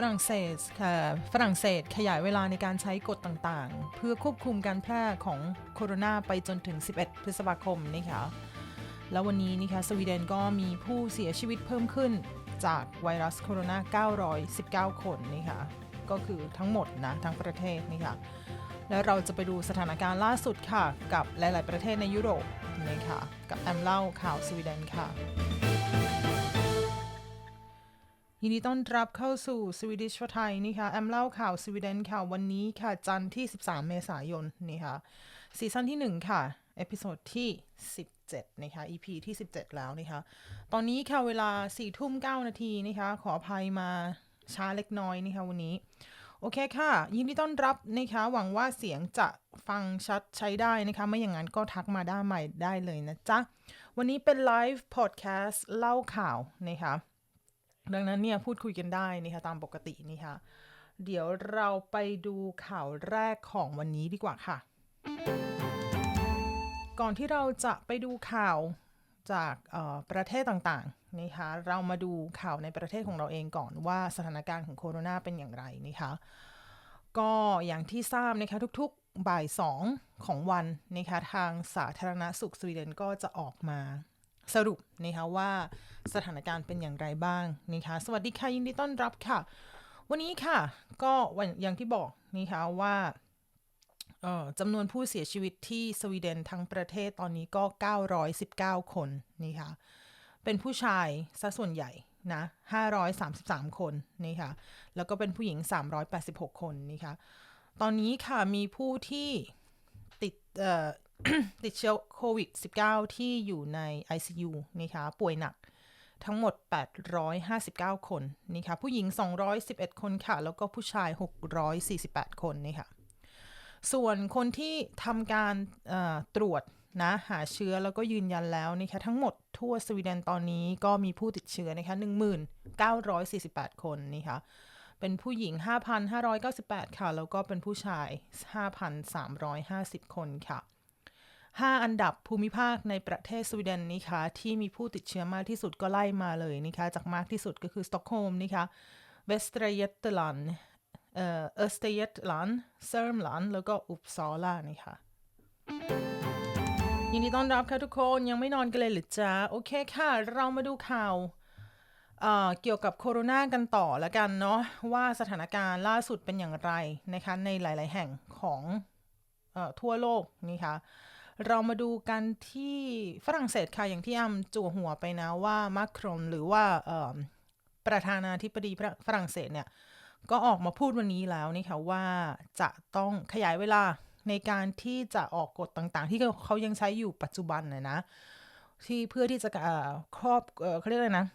ฝรั่งเศสค่ะฝรั่งเศสขยายเวลาในการใช้กฎต่างๆ เพื่อควบคุมการแพร่ของโคโรนาไปจนถึง 11 พฤษภาคมนะคะแล้ววันนี้นะคะสวีเดนก็มีผู้เสียชีวิตเพิ่มขึ้นจากไวรัสโคโรนา 919 คนนะคะก็คือทั้งหมดนะทั้งประเทศนะคะแล้วเราจะไปดูสถานการณ์ล่าสุดค่ะ กับหลาย ๆ ประเทศในยุโรปนะคะกับแอมเล่าข่าวสวีเดนค่ะ ยินดีต้อนรับเข้าสู่สวีดิชไทยนี่ค่ะแอมเล่าข่าวสวีเดนค่ะวันนี้ค่ะจันทร์ที่ 13 เมษายนนี่ค่ะซีซั่นที่ 1 ค่ะ เอพิโซดที่ 17นะคะ EP ที่ 17 แล้วนะคะตอนนี้ค่ะเวลา4ทุ่ม9นาทีนะคะขออภัยมาช้าเล็กน้อยนะคะวันนี้ โอเคค่ะ ยินดีต้อนรับนะคะหวังว่าเสียงจะฟังชัดใช้ได้นะคะ ไม่อย่างนั้นก็ทักมาได้ใหม่ได้เลยนะจ๊ะ วันนี้เป็นไลฟ์พอดแคสต์เล่าข่าวนะคะ ดังนั้นเนี่ยพูดคุยกันได้นะคะตามปกตินี่ค่ะ เดี๋ยวเราไปดูข่าวแรกของวันนี้ดีกว่าค่ะ ก่อนที่เราจะไปดูข่าวจากประเทศต่างๆนะคะเรามาดูข่าวในประเทศของเราเองก่อนว่าสถานการณ์ของโคโรนาเป็นอย่างไรนะคะก็อย่างที่ทราบนะคะทุกๆบ่ายสองของวันนะคะทางสาธารณสุขสวีเดนก็จะออกมา สรุปนะคะว่าสถานการณ์เป็นอย่างไรบ้างนะคะสวัสดีค่ะยินดีต้อนรับค่ะ วันนี้ค่ะ ก็วันอย่างที่บอกนะคะว่าจำนวนผู้เสียชีวิตที่สวีเดนทั้งประเทศตอนนี้ก็ 919 คนนี่ค่ะ เป็นผู้ชายซะส่วนใหญ่นะ 533 คนนี่ค่ะ แล้วก็เป็นผู้หญิง 386 คนนี่ค่ะ ตอนนี้ค่ะมีผู้ที่ติด ติดเชื้อโควิด -19 ที่อยู่ใน ICU นะคะป่วยหนักทั้งหมด 859 คนนี่ค่ะ ผู้หญิง 211 คนค่ะ แล้วก็ผู้ชาย 648 คนนี่ค่ะ ส่วนคนที่ทำการตรวจนะหาเชื้อแล้วก็ยืนยันแล้วนะคะทั้งหมดทั่วสวีเดนตอนนี้ก็มีผู้ติดเชื้อนะคะ1948 คนนี่ค่ะ เป็นผู้หญิง 5,598 ค่ะ แล้วก็เป็นผู้ชาย 5,350 คนค่ะ 5 อันดับภูมิภาคในประเทศสวีเดนนะคะที่มีผู้ติดเชื้อมากที่สุดก็ไล่มาเลยนะคะจากมากที่สุดก็คือสต็อกโฮล์มนะคะเวสเตรเยตเตลันเอ่อเอสเตเยตลันเซิร์มลันแล้วก็อุปซอลานะคะยินดีต้อนรับค่ะทุกคนยังไม่นอนกันเลยหรือจ๊ะโอเคค่ะ เรามาดูข่าวเกี่ยวกับโคโรนากันต่อแล้วกันเนาะว่าสถานการณ์ล่าสุดเป็นอย่างไรนะคะในหลาย ๆ แห่งของอทั่วโลกนี่ค่ะ เรามาดูกันที่ฝรั่งเศสค่ะ อย่างที่อ้ำจั่วหัวไปนะว่ามาครอนหรือว่าประธานาธิบดีฝรั่งเศสเนี่ย ก็ออกมาพูดวันนี้แล้วนี่ค่ะว่าจะต้องขยายเวลาในการที่จะออกกฎต่างๆ ที่เขายังใช้อยู่ปัจจุบันนะนะ ที่เพื่อที่จะครอบเขาเรียกอะไรนะ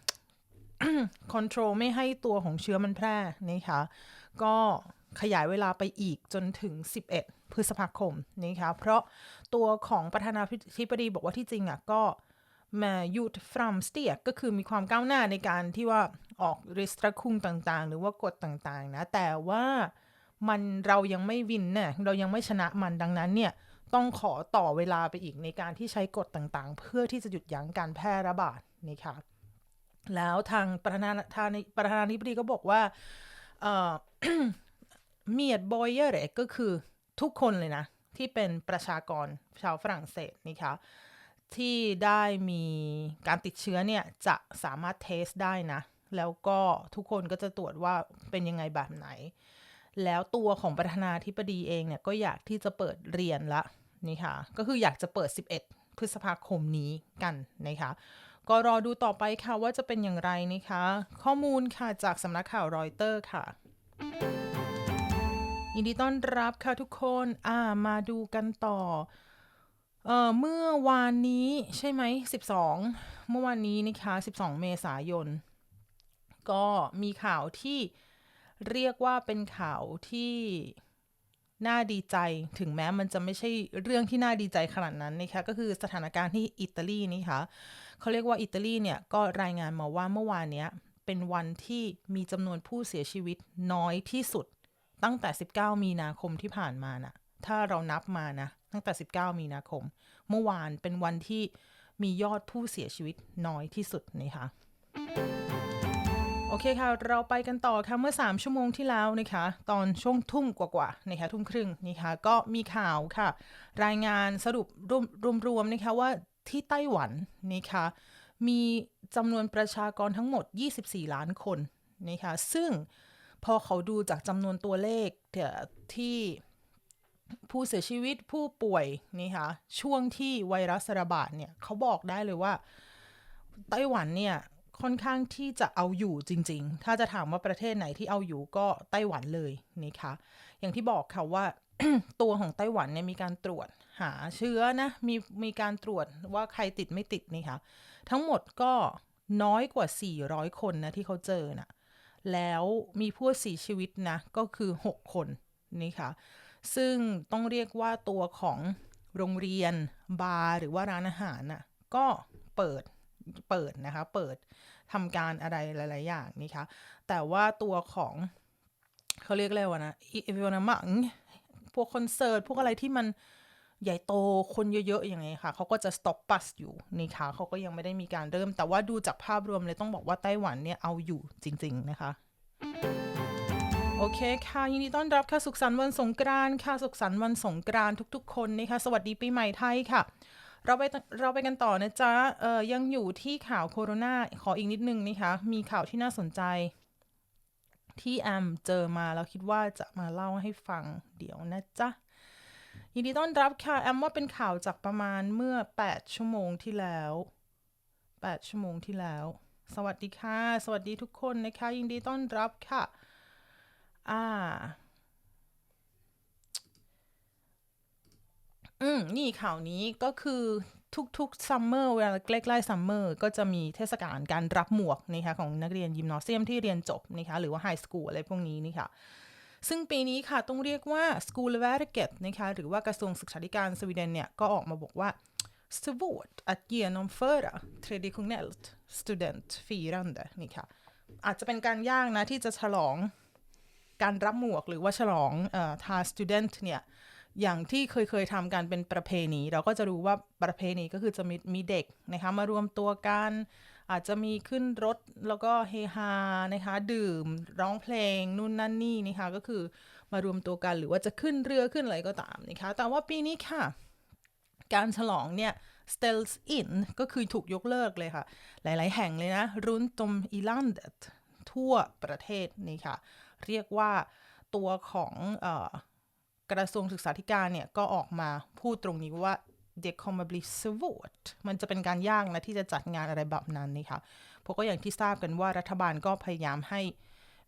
คอนโทรลไม่ให้ตัวของเชื้อมันแพร่นะคะก็ขยายเวลาไปอีกจนถึง 11 พฤษภาคมนะคะเพราะ ตัวของประธานาธิบดีบอกว่าที่จริงอะก็มายุดฟรัมสเตียก็คือมีความก้าวหน้าในการที่ว่าออกริสตรคุงต่างๆ หรือว่ากฎต่างๆ นะ แต่ว่ามันเรายังไม่วินเนี่ยเรายังไม่ชนะมันดังนั้นเนี่ย ต้องขอต่อเวลาไปอีกในการที่ใช้กฎต่างๆ เพื่อที่จะหยุดยั้งการแพร่ระบาดนี่ค่ะแล้วทางประธานาประธานาธิบดีก็บอกว่าเมียดบอยเยอร์ก็คือทุกคนเลยนะ ที่เป็นประชากรชาวฝรั่งเศสนี่ค่ะที่ได้มีการติดเชื้อเนี่ยจะสามารถเทสได้นะ แล้วก็ทุกคนก็จะตรวจว่าเป็นยังไงแบบไหน แล้วตัวของประธานาธิบดีเองเนี่ยก็อยากที่จะเปิดเรียนละนี่ค่ะ ก็คืออยากจะเปิด 11 พฤษภาคมนี้กันนะคะก็รอดูต่อไปค่ะว่าจะเป็นอย่างไรนะคะ ข้อมูลค่ะจากสำนักข่าวรอยเตอร์ค่ะ ยินดีต้อนรับค่ะทุกคนอ่ามาดูกันต่อเอ่อเมื่อวานนี้ใช่ไหม12เมื่อวานนี้นะคะ12เมษายน ก็มีข่าวที่เรียกว่าเป็นข่าวที่น่าดีใจถึงแม้มันจะไม่ใช่เรื่องที่น่าดีใจขนาดนั้นนะคะก็คือสถานการณ์ที่อิตาลีนี่ค่ะเขาเรียกว่าอิตาลีเนี่ยก็รายงานมาว่าเมื่อวานนี้เป็นวันที่มีจำนวนผู้เสียชีวิตน้อยที่สุด ตั้งแต่ 19 มีนาคมที่ผ่านมานะ่ะ ถ้าเรานับมานะ ตั้งแต่ 19 มีนาคม เมื่อวานเป็นวันที่มียอดผู้เสียชีวิตน้อยที่สุดนี่ค่ะโอโอเคค่ะ เราไปกันต่อค่ะ เมื่อ 3 ชั่วโมงที่แล้วนะคะ ตอนช่วงทุ่มกว่าๆนะคะทุ่มครึ่งนะคะก็มีข่าวค่ะ รายงานสรุปรวมๆนะคะว่าที่ไต้หวันนะคะมีจำนวนประชากรทั้งหมด 24 ล้านคนนะคะซึ่ง พอเขาดูจากจำนวนตัวเลขที่ผู้เสียชีวิตผู้ป่วยนี่ค่ะช่วงที่ไวรัสระบาดเนี่ยเขาบอกได้เลยว่าไต้หวันเนี่ยค่อนข้างที่จะเอาอยู่จริง ๆ ถ้าจะถามว่าประเทศไหนที่เอาอยู่ก็ไต้หวันเลยนี่ค่ะอย่างที่บอกค่ะว่าตัวของไต้หวันเนี่ยมีการตรวจหาเชื้อนะมีมีการตรวจว่าใครติดไม่ติดนี่ค่ะทั้งหมดก็น้อยกว่า 400 คนนะที่เขาเจอนะ แล้วมีผู้เสียชีวิตนะ ก็คือ 6 คนนี่ค่ะ ซึ่งต้องเรียกว่าตัวของโรงเรียนบาร์หรือว่าร้านอาหารน่ะก็เปิดเปิดนะคะ เปิดทำการอะไรหลาย ๆ อย่างนี่คะแต่ว่าตัวของเขาเรียกอะไรวะนะอีเวนต์มังพวกคอนเสิร์ตพวกอะไรที่มัน ใหญ่โตคนเยอะๆอย่างไงค่ะเขาก็จะ stop bus อยู่นี่ค่ะเขาก็ยังไม่ได้มีการเริ่ม แต่ว่าดูจากภาพรวมเลยต้องบอกว่าไต้หวันเนี่ยเอาอยู่จริง ๆ นะคะโอเคค่ะยินดีต้อนรับค่ะสุขสันต์วันสงกรานต์ค่ะสุขสันต์วันสงกรานต์ทุก ๆ คนนะคะสวัสดีปีใหม่ไทยค่ะ เราไปเราไปกันต่อนะจ๊ะเอ่อยังอยู่ที่ข่าวโคโรนาขออีกนิดนึงนะคะมีข่าวที่น่าสนใจ ที่แอมเจอมาแล้วคิดว่าจะมาเล่าให้ฟังเดี๋ยวนะจ๊ะ ยินดีต้อนรับค่ะ แอมว่าเป็นข่าวจากประมาณเมื่อ 8 ชั่วโมงที่แล้ว 8 ชั่วโมงที่แล้ว สวัสดีค่ะ สวัสดีทุกคนนะคะ ยินดีต้อนรับค่ะ อ่า อืม นี่ข่าวนี้ก็คือทุกๆซัมเมอร์เวลาใกล้ๆซัมเมอร์ก็จะมีเทศกาลการรับหมวกนะคะของนักเรียนยิมนอเซียมที่เรียนจบนะคะหรือว่าไฮสคูลอะไรพวกนี้นี่ค่ะ ซึ่งปีนี้ค่ะต้องเรียกว่า School v e r k e t นะคะหรือว่ากระทรวงศึกษาธิการสวีเดนเนี่ย ก็ออกมาบอกว่า svårt att genomföra traditionellt studentfirande นี่ค่ะ อาจจะเป็นการยากนะที่จะฉลองการรับหมวกหรือว่าฉลองอทาสตูเดนต์เนี่ย อย่างที่เคยเคยทำกันเป็นประเพณี เราก็จะรู้ว่าประเพณีก็คือจะมีมีเด็กนะคะมารวมตัวกัน อาจจะมีขึ้นรถแล้วก็เฮฮานะคะดื่มร้องเพลงนู่นนั่นนี่นะคะก็คือมารวมตัวกันหรือว่าจะขึ้นเรือขึ้นอะไรก็ตามนะคะแต่ว่าปีนี้ค่ะ การฉลองเนี่ย ställs in ก็คือถูกยกเลิกเลยค่ะ หลาย ๆ แห่งเลยนะ runt om i landet ทั่วประเทศนี่ค่ะ เรียกว่าตัวของกระทรวงศึกษาธิการเนี่ยก็ออกมาพูดตรงนี้ว่า det kommer bli svårt มันจะเป็นการยากนะที่จะจัดงานอะไรแบบนั้นนี่ค่ะเพราะก็อย่างที่ทราบกันว่ารัฐบาลก็พยายามให้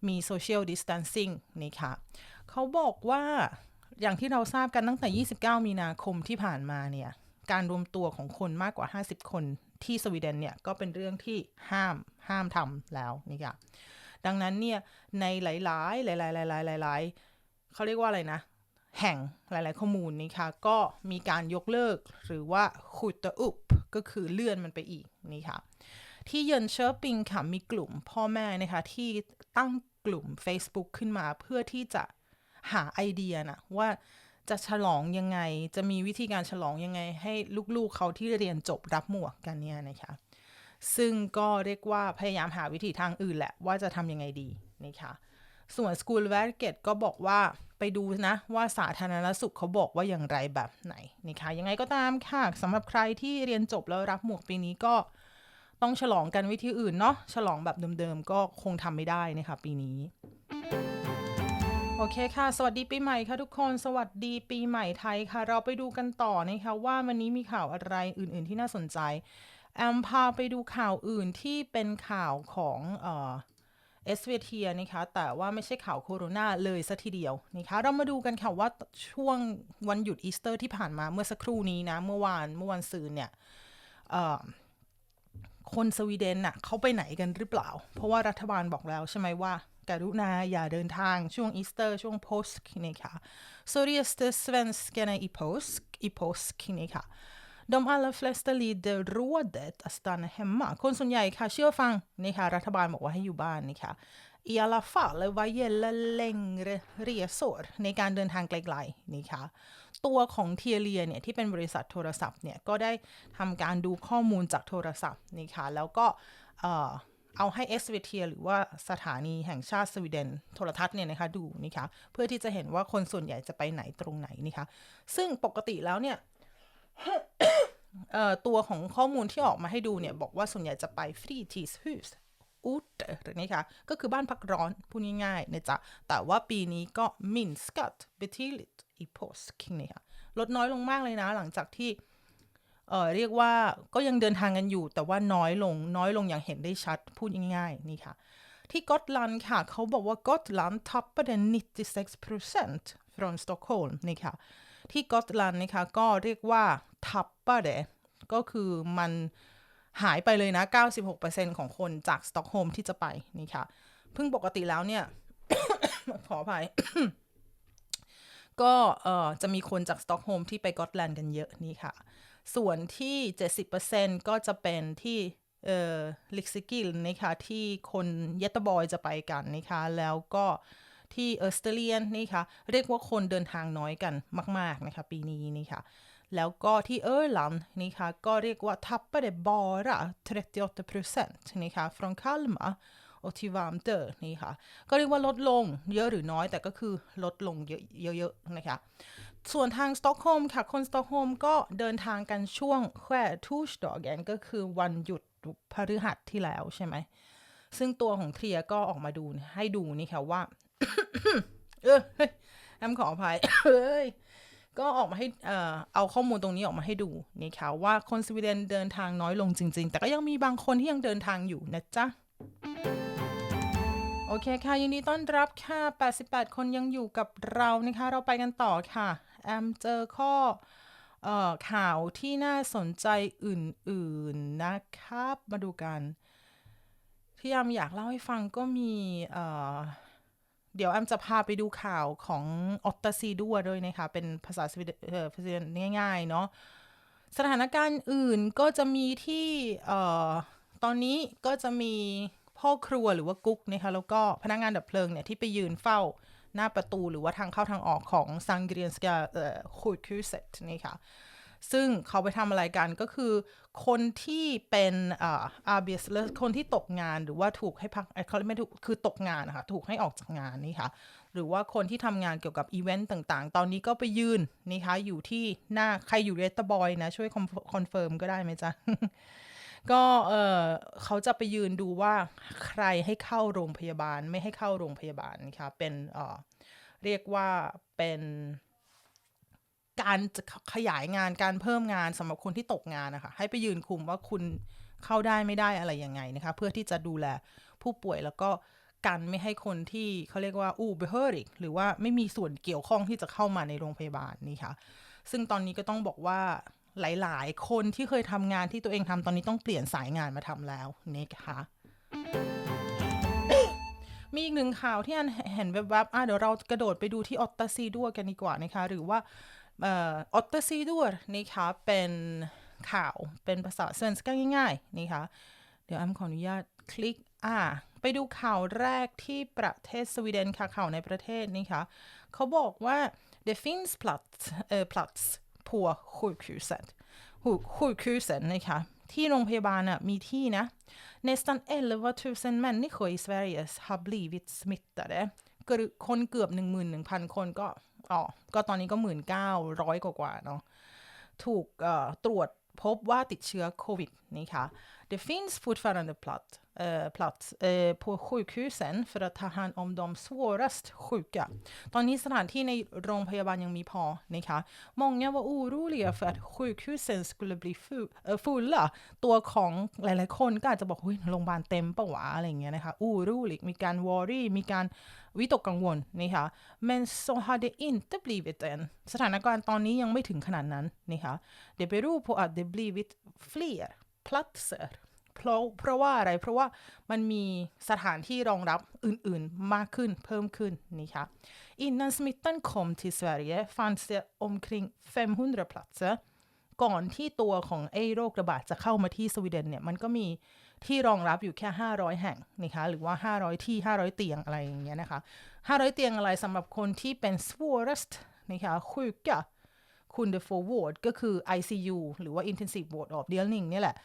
มี social distancing นี่ค่ะ เขาบอกว่าอย่างที่เราทราบกันตั้งแต่ 29 มีนาคมที่ผ่านมาเนี่ย การรวมตัวของคนมากกว่า 50 คนที่สวีเดนเนี่ย ก็เป็นเรื่องที่ห้ามห้ามทำแล้วนี่ค่ะ ดังนั้นเนี่ย ในหลาย ๆ หลาย ๆ หลาย ๆ หลาย ๆ เขาเรียกว่าอะไรนะ แห่งหลาย ๆ ข้อมูลนี่ค่ะก็มีการยกเลิกหรือว่าขุดตะอุบก็คือเลื่อนมันไปอีกนี่ค่ะที่เยินเชอร์ปิงค่ะมีกลุ่มพ่อแม่นะคะที่ตั้งกลุ่ม Facebook ขึ้นมาเพื่อที่จะหาไอเดียนะว่าจะฉลองยังไง จะมีวิธีการฉลองยังไง ให้ลูก ๆเขาที่เรียนจบรับหมวกกันเนี่ยนะคะ ซึ่งก็เรียกว่าพยายามหาวิธีทางอื่นแหละว่าจะทำยังไงดีนะคะส่วน School v e r g e t ก็บอกว่า ไปดูนะว่าสาธารณสุขเขาบอกว่าอย่างไรแบบไหนนะคะยังไงก็ตามค่ะสำหรับใครที่เรียนจบแล้วรับหมวกปีนี้ก็ต้องฉลองกันวิธีอื่นเนาะฉลองแบบเดิมๆก็คงทำไม่ได้นะคะปีนี้โอเคค่ะ สวัสดีปีใหม่ค่ะทุกคน สวัสดีปีใหม่ไทยค่ะ เราไปดูกันต่อนะคะว่าวันนี้มีข่าวอะไรอื่น ๆที่น่าสนใจ แอมพาไปดูข่าวอื่นที่เป็นข่าวของเอ สเวเทียนะคะแต่ว่าไม่ใช่ข่าวโคโรนาเลยสัทีเดียวนะคะเรามาดูกันค่ะว่าช่วงวันหยุดอีสเตอร์ที่ผ่านมาเมื่อสักครู่นี้นะ เมื่อวานเมื่อวันซืนเนี่ยคนสวีเดนน่ะเขาไปไหนกันหรือเปล่า เพราะว่ารัฐบาลบอกแล้วใช่ไหมว่าการุณาอย่าเดินทางช่วงอีสเตอร์ ช่วงโพสก์นี่ค่ะ så reste svenskarna i påsk i påsk นี่ค่ะ de allra flesta lider rådet att stanna hemma คนส่วนใหญ่ค่ะเชื่อฟังนี่ค่ะรัฐบาลบอกว่าให้อยู่บ้านนี่ค่ะ i alla fall vad gäller längre resor ในการเดินทางไกลๆนี่ค่ะตัวของเทียเลียเนี่ยที่เป็นบริษัทโทรศัพท์เนี่ยก็ได้ทำการดูข้อมูลจากโทรศัพท์นี่ค่ะแล้วก็เอาให้ SVT หรือว่าสถานีแห่งชาติสวีเดนโทรทัศน์เนี่ยนะคะดูนะคะเพื่อที่จะเห็นว่าคนส่วนใหญ่จะไปไหนตรงไหนนะคะซึ่งปกติแล้วเนี่ย ตัวของข้อมูลที่ออกมาให้ดูเนี่ย บอกว่าส่วนใหญ่จะไป fritidshus อุตนี่ค่ะ ก็คือบ้านพักร้อนพูดง่ายๆนะจ๊ะ แต่ว่าปีนี้ก็ minskat betydligt i påsk นี่ค่ะ ลดน้อยลงมากเลยนะ หลังจากที่เออเรียกว่าก็ยังเดินทางกันอยู่ แต่ว่าน้อยลงน้อยลงอย่างเห็นได้ชัดพูดง่ายๆนี่ค่ะ ที่กอตแลนด์ค่ะ เขาบอกว่า Gotland tappade 96% från Stockholm นี่ค่ะ ที่กอตแลนด์นะคะ ก็เรียกว่า tappade ก็คือมันหายไปเลยนะ 96%ของคนจากสต็อกโฮล์มที่จะไปนี่ค่ะเพิ่งปกติแล้วเนี่ย ขออภัย ก็เอ่อจะมีคนจากสต็อกโฮล์มที่ไปกอตแลนด์กันเยอะนี่ค่ะ ส่วนที่ 70%ก็จะเป็นที่เอ่อลิกซิกิลนะคะที่คนเยตบอยจะไปกันนะคะแล้วก็ ที่เออสเตเลียนนี่ค่ะ เรียกว่าคนเดินทางน้อยกันมาก ๆ นะคะ ปีนี้นี่ค่ะ แล้วก็ที่เออร์ลันนี่ค่ะ ก็เรียกว่า tappade bara 38%นี่ค่ะ från Kalmar och till Värmdö นี่ค่ะ ก็เรียกว่าลดลงเยอะหรือน้อยแต่ก็คือลดลงเยอะๆนะคะ ส่วนทางสต็อกโฮล์มค่ะ คนสต็อกโฮล์มก็เดินทางกันช่วงแควทูชดอแกนก็คือวันหยุดพฤหัสที่แล้วใช่ไหม ซึ่งตัวของเทียก็ออกมาดูให้ดูนี่ค่ะว่า เออแอมขออภัยเฮ้ยก็ออกมาให้เอ่อเอาข้อมูลตรงนี้ออกมาให้ดูนี่ค่ะว่าคนสวีเดนเดินทางน้อยลงจริง ๆ แต่ก็ยังมีบางคนที่ยังเดินทางอยู่นะจ๊ะ โอเคค่ะยินดีต้อนรับค่ะ 88 คนยังอยู่กับเรานะคะ เราไปกันต่อค่ะ แอมเจอข้อเอ่อข่าวที่น่าสนใจอื่น ๆ นะครับ มาดูกัน ที่แอมอยากเล่าให้ฟังก็มีเอ่อ เดี๋ยวแอมจะพาไปดูข่าวของออตตาซีดัวด้วยนะคะ เป็นภาษาสวีเดนเออภาษาง่าย ๆ เนาะสถานการณ์อื่นก็จะมีที่เอ่อตอนนี้ก็จะมีพ่อครัวหรือว่ากุ๊กนะคะแล้วก็พนักงานดับเพลิงเนี่ย ที่ไปยืนเฝ้าหน้าประตูหรือว่าทางเข้าทางออกของซังเกรียนสกาเอ่อคุยคิวเซตนี่ค่ะ ซึ่งเขาไปทำอะไรกันก็คือ คนที่เป็นอ่าอาเบียสคนที่ตกงานหรือว่าถูกให้พักเขาไม่ถูกคือตกงานนะคะถูกให้ออกจากงานนี่ค่ะ หรือว่าคนที่ทำงานเกี่ยวกับอีเวนต์ต่างๆ ตอนนี้ก็ไปยืนนี่คะอยู่ที่หน้าใครอยู่เรตบอยนะ ช่วยคอนเฟิร์มก็ได้ไหมจ๊ะก็เออเขาจะไปยืนดูว่าใครให้เข้าโรงพยาบาลไม่ให้เข้าโรงพยาบาลนะคะเป็นเออเรียกว่าเป็น การจะขยายงานการเพิ่มงานสำหรับคนที่ตกงานนะคะ ให้ไปยืนคุมว่าคุณเข้าได้ไม่ได้อะไรยังไงนะคะ เพื่อที่จะดูแลผู้ป่วยแล้วก็กันไม่ให้คนที่เขาเรียกว่าอูเบเฮอริกหรือว่าไม่มีส่วนเกี่ยวข้องที่จะเข้ามาในโรงพยาบาลนี่ค่ะ ซึ่งตอนนี้ก็ต้องบอกว่าหลาย ๆ คนที่เคยทำงานที่ตัวเองทำตอนนี้ต้องเปลี่ยนสายงานมาทำแล้วนะคะมีอีกหนึ่งข่าวที่อันเห็นแวบๆอะเดี๋ยวเรากระโดดไปดูที่ออตตาซีดัวกันดีกว่านะคะ หรือว่า ออตเตาซีดัวนะคะเป็นข่าวเป็นภาษาเซนสกง่ายๆนะคะเดี๋ยวแอมขออนุญาตคลิกอ่าไปดูข่าวแรกที่ประเทศสวีเดนค่ะข่าวในประเทศนี่ค่ะเขาบอกว่า det finns plats, äh, plats på sjukhuset sjukhusen นะคะที่โรงพยาบาลน่ะมีที่นะ nästan 11 000 människor i Sverige har blivit smittade คนเกือบ 11,000 คนก็ อ๋อ ก็ตอนนี้ก็1,900กว่ากว่าเนาะ ถูกตรวจพบว่าติดเชื้อโควิดนี่ค่ะ Det finns fortfarande plats, eh, plats eh, på sjukhusen för att ta hand om de svårast sjuka. ตอนนี้สถานที่ในโรงพยาบาลยังมีพอนะคะ Många var oroliga för att sjukhusen skulle bli fulla ตัวของหลายๆคนก็อาจจะบอกเฮ้ยโรงพยาบาลเต็มปะวะอะไรอย่างเงี้ยนะคะ orolig มีการ worry มีการวิตกกังวลนะคะ men så har det inte blivit än สถานการณ์ตอนนี้ยังไม่ถึงขนาดนั้นนะคะ det beror på att det blivit fler platser เพราะเพราะว่าอะไรเพราะว่ามันมีสถานที่รองรับอื่นๆมากขึ้นเพิ่มขึ้นนี่ค่ะ Innan smittan kom till Sverige fanns det omkring 500 platser ก่อนที่ตัวของไอ้โรคระบาดจะเข้ามาที่สวีเดนเนี่ยมันก็มีที่รองรับอยู่แค่ 500 แห่งนะคะหรือว่า 500 ที่ 500 เตียงอะไรอย่างเงี้ยนะคะ 500 เตียงอะไรสำหรับคนที่เป็น svårast นะคะ sjuka คุณ the forward ก็คือ ICU หรือว่า intensive ward avdelning นี่แหละ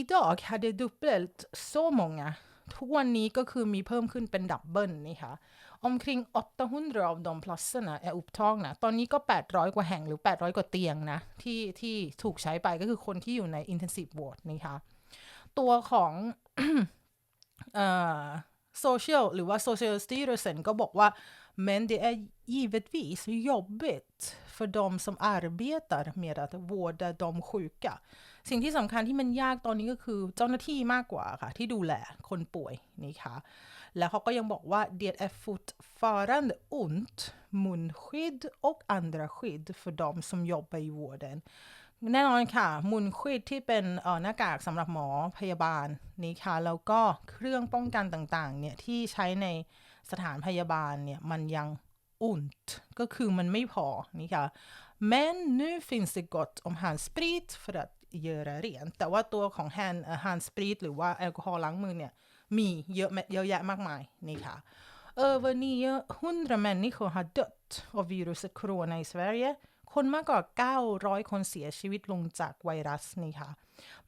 idag hade dubbelt så många ทุกวันนี้ก็คือมีเพิ่มขึ้นเป็นดับเบิลนี่ค่ะ omkring 800 av de platserna är upptagna ตอนนี้ก็ 800 กว่าแห่งหรือ 800 กว่าเตียงนะ ที่ที่ถูกใช้ไปก็คือคนที่อยู่ใน intensive ward นี่ค่ะ ตัวของ social หรือว่า social styrelsen ก็บอกว่า men det är givetvis jobbigt för de som arbetar med att vårda de sjuka สิ่งที่สำคัญที่มันยากตอนนี้ก็คือเจ้าหน้าที่มากกว่าค่ะ ที่ดูแลคนป่วยนี่ค่ะ แล้วเขาก็ยังบอกว่า det är fortfarande ont munskydd och andra skydd för de som jobbar i vården แน่นอนค่ะ มุนควิดที่เป็นหน้ากากสำหรับหมอพยาบาลนี่ค่ะ แล้วก็เครื่องป้องกันต่างๆ เนี่ย ที่ใช้ในสถานพยาบาลเนี่ย มันยังอุ่นก็คือมันไม่พอนี่ค่ะ men nu finns det gott om handsprit för att göra rent แต่ว่าตัวของ hand handsprit หรือว่าแอลกอฮอล์ล้างมือเนี่ย มีเยอะเยอะแยะมากมายนี่ค่ะ över 900 människor har dött av viruset corona i Sverige คนมากกว่า 900 คนเสียชีวิตลงจากไวรัสนี่ค่ะ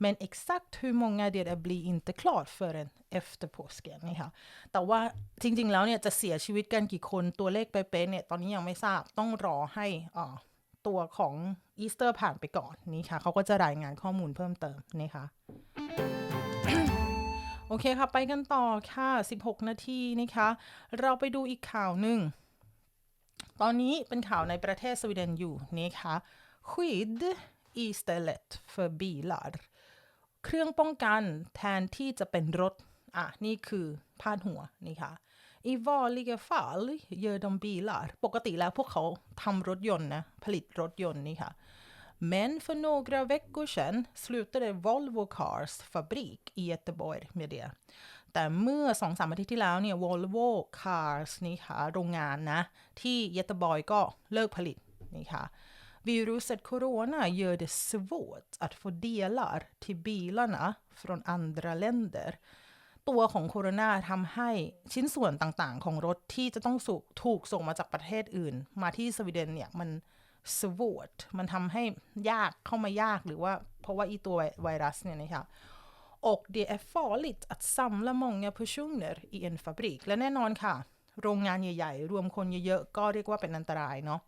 men exakt hur många det är blir inte klart förrän efter påsken นี่ค่ะ แต่ว่าจริงๆ แล้วเนี่ยจะเสียชีวิตกันกี่คนตัวเลขเป๊ะๆเนี่ยตอนนี้ยังไม่ทราบต้องรอให้อ่า ตัวของอีสเตอร์ผ่านไปก่อนนี่ค่ะเขาก็จะรายงานข้อมูลเพิ่มเติมนี่ค่ะโอเคค่ะ ไปกันต่อค่ะ 16 นาทีนะคะ เราไปดูอีกข่าวหนึ่ง ตอนนี้เป็นข่าวในประเทศสวีเดนอยู่นะคะ skydd istället för bilar เครื่องป้องกันแทนที่จะเป็นรถ อะ นี่คือพาดหัวนี่ค่ะ i vanliga fall gör de bilar ปกติแล้วพวกเขาทำรถยนต์นะ ผลิตรถยนต์นี่ค่ะ men för några veckor sedan slutade Volvo Cars fabrik i Göteborg med det แต่เมื่อสองสามอาทิตย์ที่แล้วเนี่ย Volvo Cars นี่ค่ะ โรงงานนะ ที่เยตบอยก็เลิกผลิตนี่ค่ะ Viruset corona gör det svårt att få delar till bilarna från andra länder ตัวของโคโรนาทำให้ชิ้นส่วนต่างๆ ของรถที่จะต้องสุถูกส่งมาจากประเทศอื่น มาที่สวีเดนเนี่ยมัน svårt มันทำให้ยากเข้ามายากหรือว่าเพราะว่าอีตัวไวรัสเนี่ยนะคะ och det är farligt att samla många personer i en fabrik และแน่นอนค่ะ โรงงานใหญ่ๆ รวมคนเยอะๆ ก็เรียกว่าเป็นอันตรายเนาะ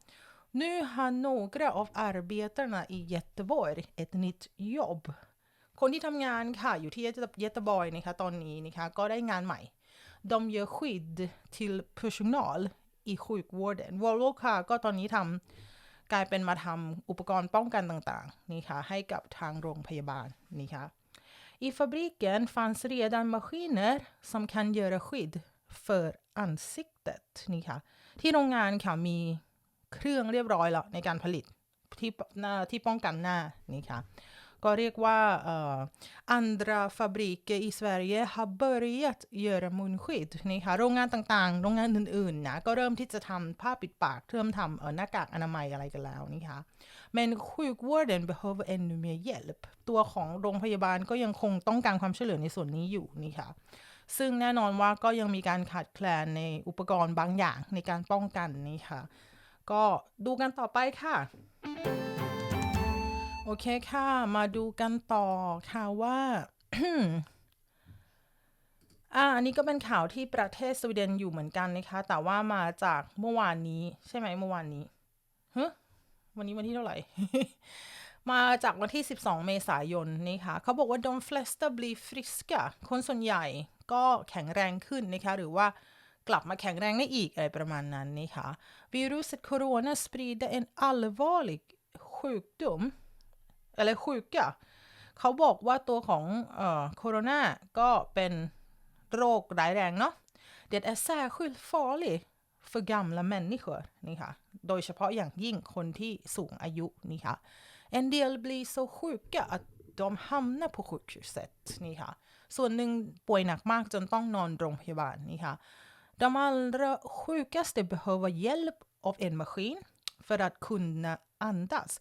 Nu har några av arbetarna i Göteborg ett nytt jobb คนที่ทำงานค่ะ อยู่ที่เยตบอยนะคะตอนนี้นะคะก็ได้งานใหม่ de gör skydd till personal i sjukvården Volvo ค่ะก็ตอนนี้ทำกลายเป็นมาทำอุปกรณ์ป้องกันต่างๆนี่ค่ะให้กับทางโรงพยาบาลนี่ค่ะ I fabriken fanns redan maskiner som kan göra skydd för ansiktet นี่ค่ะที่โรงงานค่ะมีเครื่องเรียบร้อยแล้วในการผลิตที่หน้าที่ป้องกันหน้านี่ค่ะ ก็เรียกว่า uh, andra fabriker i Sverige har börjat göra munskydd นี่ค่ะโรงงานต่างๆ โรงงานอื่นๆนะก็เริ่มที่จะทำผ้าปิดปากเริ่มทำเออหน้ากากอนามัยอะไรกันแล้วนี่ค่ะ men sjukvården behöver ännu mer hjälp ตัวของโรงพยาบาลก็ยังคงต้องการความช่วยเหลือในส่วนนี้อยู่นี่ค่ะซึ่งแน่นอนว่าก็ยังมีการขาดแคลนในอุปกรณ์บางอย่างในการป้องกันนี่ค่ะ ก็ดูกันต่อไปค่ะ เคค่ะ มาดูกันต่อค่ะว่าอ่าอันนี้ก็เป็นข่าวที่ประเทศสวีเดนอยู่เหมือนกันนะคะ แต่ว่ามาจากเมื่อวานนี้ ใช่ไหมเมื่อวานนี้ฮ้วันนี้วันที่เท่าไหร่ มาจากวันที่ 12 เมษายนนี่ค่ะเขาบอกว่า de flesta blir friska คนส่วนใหญ่ก็แข็งแรงขึ้นนะคะ หรือว่ากลับมาแข็งแรงได้อีกอะไรประมาณนั้นนี่ค่ะ viruset corona sprider en allvarlig sjukdom eller sjuka เขาบอกว่าตัวของโคโรนาก็เป็นโรคร้ายแรงเนาะ det är särskilt farligt för gamla människor นี่ค่ะ โดยเฉพาะอย่างยิ่งคนที่สูงอายุนี่ค่ะ en del blir så sjuka att de hamnar på sjukhuset นี่ค่ะ ส่วนหนึ่งป่วยหนักมากจนต้องนอนโรงพยาบาลนี่ค่ะ de allra sjukaste behöver hjälp av en maskin för att kunna andas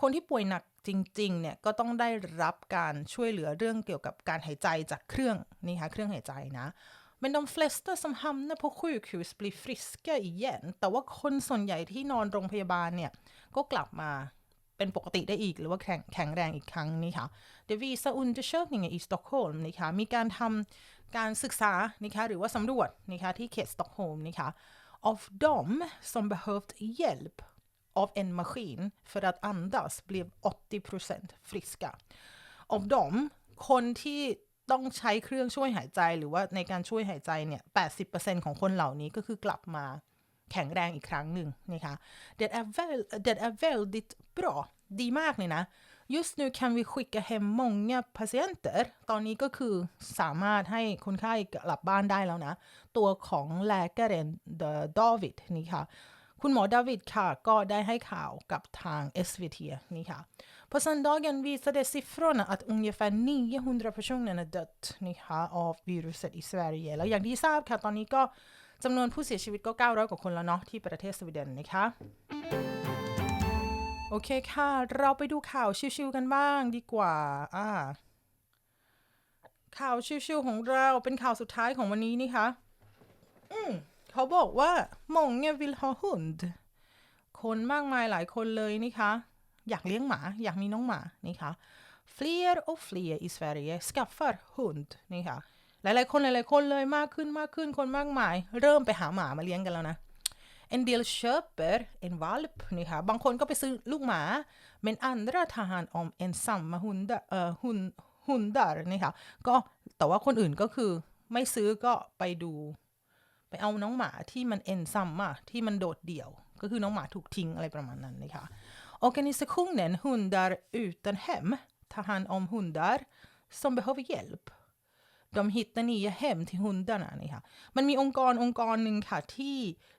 คนที่ป่วยหนัก จริงๆ เนี่ยก็ต้องได้รับการช่วยเหลือเรื่องเกี่ยวกับการหายใจจากเครื่องนี่ค่ะเครื่องหายใจนะ men de flesta som hamnar på sjukhus blir friska igen แต่ว่าคนส่วนใหญ่ที่นอนโรงพยาบาลเนี่ย ก็กลับมาเป็นปกติได้อีกหรือว่าแข็งแข็งแรงอีกครั้งนี่ค่ะ Det visar undersökningen i Stockholm นะคะมีการทำการศึกษานะคะหรือว่าสำรวจนะคะที่เขตสต็อกโฮล์มนะคะ Av dem som behövt hjälp av en maskin för att andas blev 80% friska. Av dem คนที่ต้องใช้เครื่องช่วยหายใจหรือว่าในการช่วยหายใจเนี่ย 80%ของคนเหล่านี้ก็คือกลับมาแข็งแรงอีกครั้งหนึ่งนะคะ Det är, väl, det är väldigt bra ดีมากเลยนะ Just nu kan vi skicka hem många patienter ตอนนี้ก็คือสามารถให้คนไข้กลับบ้านได้แล้วนะ ตัวของ läkaren David นี่ค่ะ คุณหมอดาวิดค่ะ ก็ได้ให้ข่าวกับทาง SVT นี่ค่ะ På söndagen visade siffrorna att ungefär 900 personer är dött นี่ค่ะ av viruset i Sverige แล้วอย่างที่ทราบค่ะ ตอนนี้ก็จำนวนผู้เสียชีวิตก็ 900 กว่าคนแล้วเนาะที่ประเทศสวีเดนนะคะโอเคค่ะ เราไปดูข่าวชิวๆกันบ้างดีกว่าอ่าข่าวชิวๆของเราเป็นข่าวสุดท้ายของวันนี้นี่คะอืม เขาบอกว่า många vill ha hund คนมากมายหลายคนเลยนี่คะ อยากเลี้ยงหมา อยากมีน้องหมานี่คะ fler och fler i Sverige skaffar hund นี่ค่ะ หลายๆคนหลายๆคนเลยมากขึ้นมากขึ้นคนมากมาย เริ่มไปหาหมามาเลี้ยงกันแล้วนะ En del köper en valp นี่ค่ะ บางคนก็ไปซื้อลูกหมา men andra tar hand om ensamma hundar, uh, hund, hundar นี่ค่ะ ก็แต่ว่าคนอื่นก็คือไม่ซื้อก็ไปดู ไปเอาน้องหมาที่มันเอนซัมอะที่มันโดดเดี่ยว ก็คือน้องหมาถูกทิ้งอะไรประมาณนั้นนะคะ Organisationen Hundar utan hem tar hand om hundar som behöver hjälp. De hittar nya hem till hundarna นี่ค่ะมันมีองค์กรองค์กรหนึ่งค่ะที่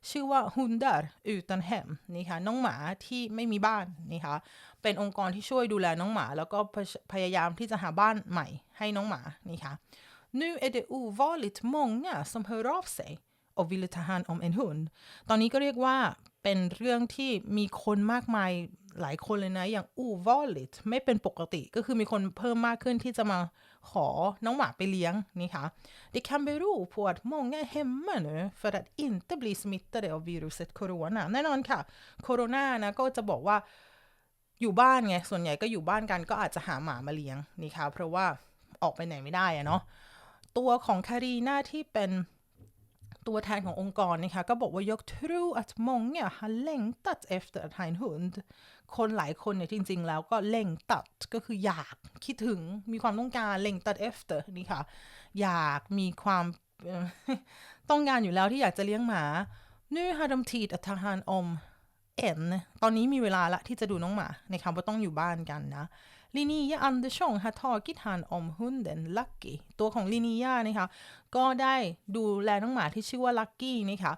ชื่อว่า Hundar utan hem นี่ค่ะน้องหมาที่ไม่มีบ้านนี่ค่ะเป็นองค์กรที่ช่วยดูแลน้องหมา แล้วก็พยายามที่จะหาบ้านใหม่ให้น้องหมานี่ค่ะ Nu är det ovanligt många som hör av sig och vill ta hand om en hund ตอนนี้ก็เรียกว่าเป็นเรื่องที่มีคนมากมายหลายคนเลยนะ อย่าง ovanligt ไม่เป็นปกติก็คือมีคนเพิ่มมากขึ้นที่จะมาขอน้องหมาไปเลี้ยงนี่ค่ะ Det kan bero på att många är hemma nu för att inte bli smittade av viruset corona แน่นอนค่ะโคโรนานะก็จะบอกว่าอยู่บ้านไง ส่วนใหญ่ก็อยู่บ้านกันก็อาจจะหาหมามาเลี้ยงนี่ค่ะ เพราะว่าออกไปไหนไม่ได้อะเนาะตัวของคารีนาที่เป็น ตัวแทนขององค์กรนะคะก็บอกว่า jag tror att många har längtat efter att ha en hund คนหลายคนเนี่ยจริง ๆ แล้วก็เล่งตัดก็คืออยากคิดถึงมีความต้องการเล่งตัด efter นี่ค่ะ อยากมีความต้องการอยู่แล้วที่อยากจะเลี้ยงหมา nu har de tid att ta hand om en ตอนนี้มีเวลาละที่จะดูน้องหมานะคะว่าต้องอยู่บ้านกันนะ Linnea Andersson har tagit hand om hunden Lucky ตัวของ Linnea นะคะก็ได้ดูแลน้องหมาที่ชื่อว่า Lucky นะคะ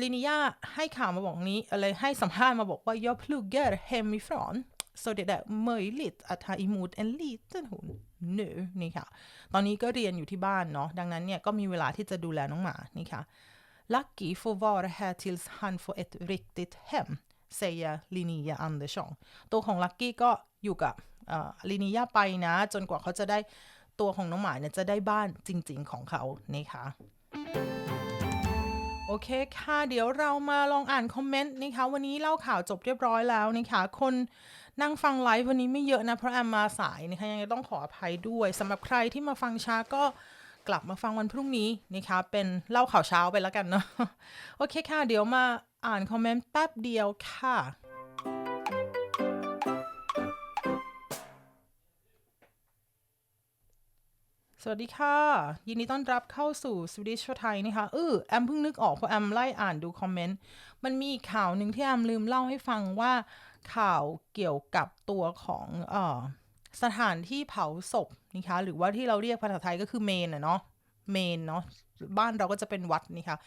ลินียาให้ข่าวมาบอกนี้อะไรให้สัมภาษณ์มาบอกว่า jag pluggar hemifrån så det är möjligt att ta emot en liten hund nu นี่ค่ะ ตอนนี้ก็เรียนอยู่ที่บ้านเนาะ ดังนั้นเนี่ยก็มีเวลาที่จะดูแลน้องหมา นี่ค่ะ Lucky får vara här tills han får ett riktigt hem säger Linnea Andersson ตัวของ Lucky ก็อยู่กับ ลินียาไปนะ จนกว่าเขาจะได้ตัวของน้องหมาเนี่ยจะได้บ้านจริง ๆของเขานี่ค่ะโอเคค่ะ เดี๋ยวเรามาลองอ่านคอมเมนต์นะคะ วันนี้เล่าข่าวจบเรียบร้อยแล้วนะคะ คนนั่งฟังไลฟ์วันนี้ไม่เยอะนะ เพราะแอมมาสายนะคะ ยังต้องขออภัยด้วยสำหรับใครที่มาฟังช้าก็กลับมาฟังวันพรุ่งนี้นะคะ เป็นเล่าข่าวเช้าไปแล้วกันเนาะโอเคค่ะ เดี๋ยวมาอ่านคอมเมนต์แป๊บเดียวค่ะ สวัสดีค่ะ ยินดีต้อนรับเข้าสู่ Swedish for Thai นะคะเออแอมเพิ่งนึกออกเพราะแอมไล่อ่านดูคอมเมนต์ มันมีข่าวหนึ่งที่แอมลืมเล่าให้ฟังว่าข่าวเกี่ยวกับตัวของเอ่อสถานที่เผาศพนะคะหรือว่าที่เราเรียกภาษาไทยก็คือเมนอะเนาะเมนเนาะบ้านเราก็จะเป็นวัดนี่ค่ะ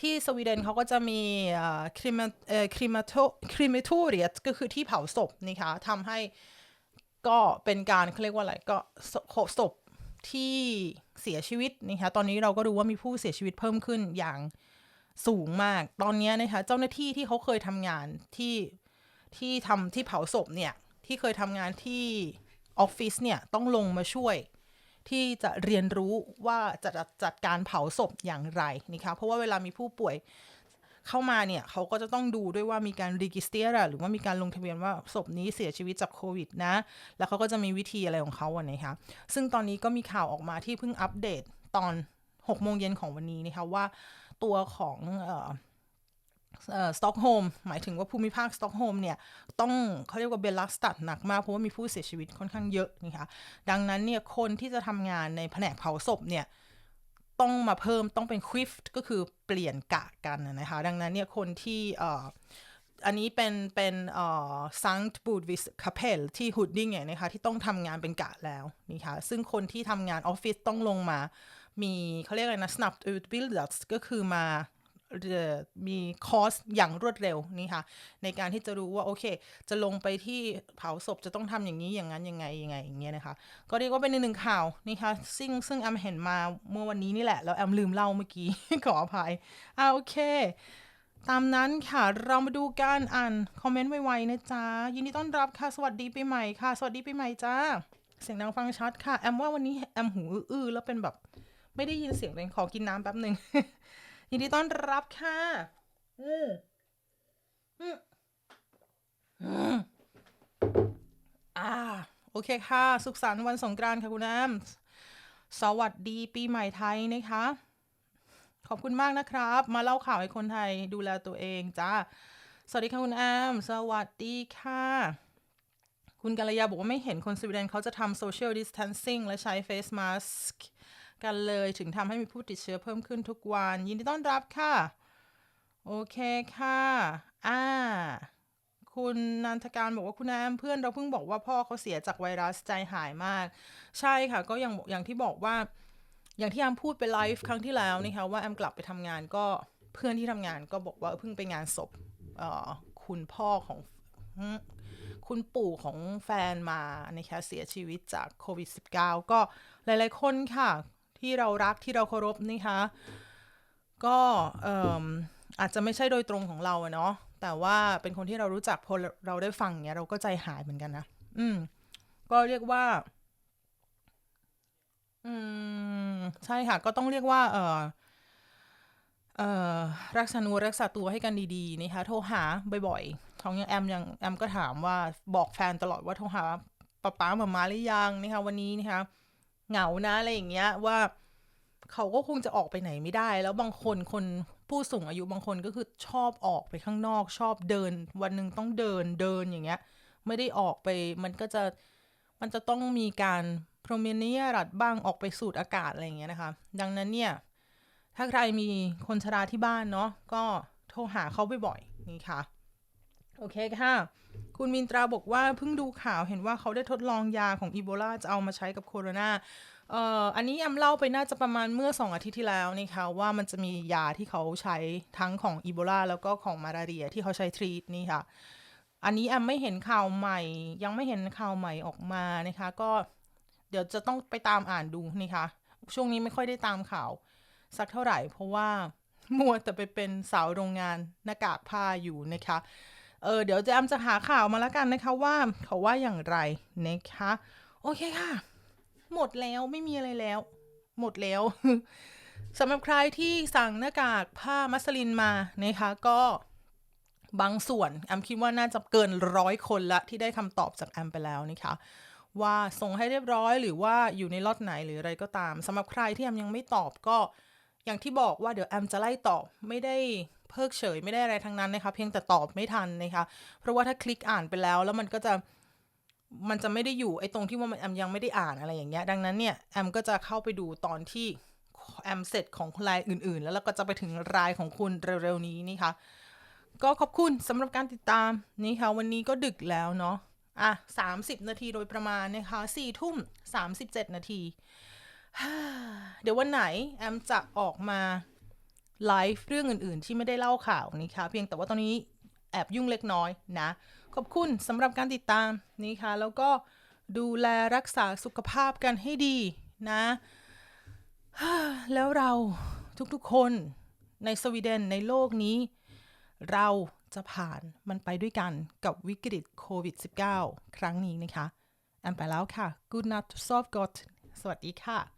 ที่สวีเดนเขาก็จะมีคริมคริมาโตคริมโทเรียก็คือที่เผาศพนะคะทำให้ก็เป็นการเขาเรียกว่าอะไรก็ศพ ที่เสียชีวิตนะคะตอนนี้เราก็รู้ว่ามีผู้เสียชีวิตเพิ่มขึ้นอย่างสูงมาก ตอนนี้นะคะเจ้าหน้าที่ที่เขาเคยทำงานที่ที่ทำที่เผาศพเนี่ย ที่เคยทำงานที่ออฟฟิศเนี่ย ต้องลงมาช่วย ที่จะเรียนรู้ว่าจะจัดการเผาศพอย่างไรนะคะเพราะว่าเวลามีผู้ป่วย เข้ามาเนี่ยเขาก็จะต้องดูด้วยว่ามีการรีกิสเตียร์หรือว่ามีการลงทะเบียนว่าศพนี้เสียชีวิตจากโควิดนะ แล้วเขาก็จะมีวิธีอะไรของเขาอะนะคะซึ่งตอนนี้ก็มีข่าวออกมาที่เพิ่งอัปเดตตอน6โมงเย็นของวันนี้นะคะว่าตัวของเออสต็อกโฮล์มหมายถึงว่าภูมิภาคสต็อกโฮล์มเนี่ยต้องเขาเรียกว่าเบลลัสตัดหนักมาก เพราะว่ามีผู้เสียชีวิตค่อนข้างเยอะนะคะดังนั้นเนี่ยคนที่จะทำงานในแผนกเผาศพเนี่ย ต้องมาเพิ่มต้องเป็นควิฟก็คือเปลี่ยนกะกันนะคะ ดังนั้นเนี่ยคนที่อันนี้เป็นเป็นเอ่อซังต์บูดวิสคาเพลที่ฮุดดิ้งเนี่ยนะคะที่ต้องทำงานเป็นกะแล้วนี่คะซึ่งคนที่ทำงานออฟฟิศต้องลงมา มีเขาเรียกอะไรนะ snap ut b i l d e r s ก็คือมา มีคอร์สอย่างรวดเร็วนี่ค่ะ ในการที่จะรู้ว่าโอเค จะลงไปที่เผาศพจะต้องทำอย่างนี้อย่างนั้นยังไงยังไงอย่างเงี้ยนะคะ ก็เรียกว่าเป็นหนึ่งข่าวนี่ค่ะซึ่งซึ่งแอมเห็นมาเมื่อวันนี้นี่แหละ แล้วแอมลืมเล่าเมื่อกี้ ขออภัยอ่าโอเค ตามนั้นค่ะเรามาดูการอ่านคอมเมนต์ไวๆนะจ๊ะยินดีต้อนรับค่ะสวัสดีปีใหม่ค่ะ สวัสดีปีใหม่จ้าเสียงดังฟังชัดค่ะแอมว่าวันนี้แอมหูอื้อแล้วเป็นแบบ ไม่ได้ยินเสียงเลยขอกินน้ำแป๊บหนึ่ง ยินดีต้อนรับค่ะอืมอืมอืมอ่า โอเคค่ะ สุขสันต์วันสงกรานต์ค่ะคุณแอม สวัสดีปีใหม่ไทยนะคะ ขอบคุณมากนะครับ มาเล่าข่าวให้คนไทยดูแลตัวเองจ้า สวัสดีค่ะคุณแอม สวัสดีค่ะ คุณกัลยาบอกว่าไม่เห็นคนสวีเดนเขาจะทำ social distancing และใช้ face mask กั กันเลยถึงทำให้มีผู้ติดเชื้อเพิ่มขึ้นทุกวัน ยินดีต้อนรับค่ะ โอเคค่ะอ่าคุณนันทการบอกว่าคุณแอมเพื่อนเราเพิ่งบอกว่าพ่อเขาเสียจากไวรัสใจหายมาก ใช่ค่ะ ก็อย่างอย่างที่บอกว่า อย่างที่แอมพูดไปไลฟ์ครั้งที่แล้วนะคะว่าแอมกลับไปทำงานก็เพื่อนที่ทำงานก็บอกว่าเพิ่งไปงานศพคุณพ่อของคุณปู่ของแฟนมานะคะเสียชีวิตจากโควิด -19 ก็หลายๆคนค่ะ ที่เรารักที่เราเคารพนะคะก็อาจจะไม่ใช่โดยตรงของเราเนาะแต่ว่าเป็นคนที่เรารู้จักพอเราได้ฟังเนี้ยเราก็ใจหายเหมือนกันนะอืม ก็เรียกว่า อืมใช่ค่ะ ก็ต้องเรียกว่า เออเอ่อรักษานูรักษาตัวให้กันดีๆนะคะโทรหาบ่อยๆของอย่างแอมอย่างแอมก็ถามว่าบอกแฟนตลอดว่าโทรหาป๊าป๊าหมามาหรือยังนะคะวันนี้นะคะ เหงานะอะไรอย่างเงี้ยว่าเขาก็คงจะออกไปไหนไม่ได้ แล้วบางคนคนผู้สูงอายุบางคนก็คือชอบออกไปข้างนอก ชอบเดิน วันหนึ่งต้องเดินเดินอย่างเงี้ย ไม่ได้ออกไปมันก็จะมันจะต้องมีการพรเมเนียรัดบ้างออกไปสูดอากาศอะไรอย่างเงี้ยนะคะ ดังนั้นเนี่ย ถ้าใครมีคนชราที่บ้านเนาะก็โทรหาเขาบ่อยๆนี่ค่ะ โอเคค่ะ คุณมินตราบอกว่าเพิ่งดูข่าวเห็นว่าเขาได้ทดลองยาของอีโบลาจะเอามาใช้กับโคโรนาเอ่ออันนี้แอมเล่าไปน่าจะประมาณเมื่อสองอาทิตย์ที่แล้วนี่ค่ะว่ามันจะมียาที่เขาใช้ทั้งของอีโบลาแล้วก็ของมาลาเรียที่เขาใช้ทรีตนี่ค่ะ อันนี้แอมไม่เห็นข่าวใหม่ ยังไม่เห็นข่าวใหม่ออกมานะคะก็เดี๋ยวจะต้องไปตามอ่านดูนี่ค่ะช่วงนี้ไม่ค่อยได้ตามข่าวสักเท่าไหร่ เพราะว่ามัวแต่ไปเป็นสาวโรงงานหน้ากากผ้าอยู่นะคะ เออเดี๋ยวจะแอมจะหาข่าวมาแล้วกันนะคะว่าเขาว่าอย่างไรนะคะโอเคค่ะ หมดแล้วไม่มีอะไรแล้ว หมดแล้วสำหรับใครที่สั่งหน้ากากผ้ามัสลินมานะคะก็บางส่วนแอมคิดว่าน่าจะเกินร้อยคนละที่ได้คำตอบจากแอมไปแล้วนะคะว่าส่งให้เรียบร้อยหรือว่าอยู่ในล็อตไหนหรืออะไรก็ตามสำหรับใครที่แอมยังไม่ตอบก็ อย่างที่บอกว่าเดี๋ยวแอมจะไล่ตอบไม่ได้เพิกเฉยไม่ได้อะไรทั้งนั้นนะคะ เพียงแต่ตอบไม่ทันนะคะ เพราะว่าถ้าคลิกอ่านไปแล้วแล้วมันก็จะมันจะไม่ได้อยู่ไอ้ตรงที่ว่ามันแอมยังไม่ได้อ่านอะไรอย่างเงี้ยดังนั้นเนี่ยแอมก็จะเข้าไปดูตอนที่แอมเสร็จของรายอื่น ๆ แล้วเราก็จะไปถึงรายของคุณเร็วๆนี้นี่ค่ะก็ขอบคุณสำหรับการติดตามนี่ค่ะวันนี้ก็ดึกแล้วเนาะอะสามสิบนาทีโดยประมาณนะคะสี่ทุ่มสามสิบเจ็ดนาที เดี๋ยววันไหน แอมจะออกมาไลฟ์เรื่องอื่น ๆ ที่ไม่ได้เล่าข่าวนี่ค่ะ เพียงแต่ว่าตอนนี้แอบยุ่งเล็กน้อยนะ ขอบคุณสำหรับการติดตามนี่ค่ะ แล้วก็ดูแลรักษาสุขภาพกันให้ดีนะ แล้วเราทุกๆคนในสวีเดนในโลกนี้ เราจะผ่านมันไปด้วยกันกับวิกฤตโควิด -19 ครั้งนี้นะคะ แอมไปแล้วค่ะ Good night to soft got สวัสดีค่ะ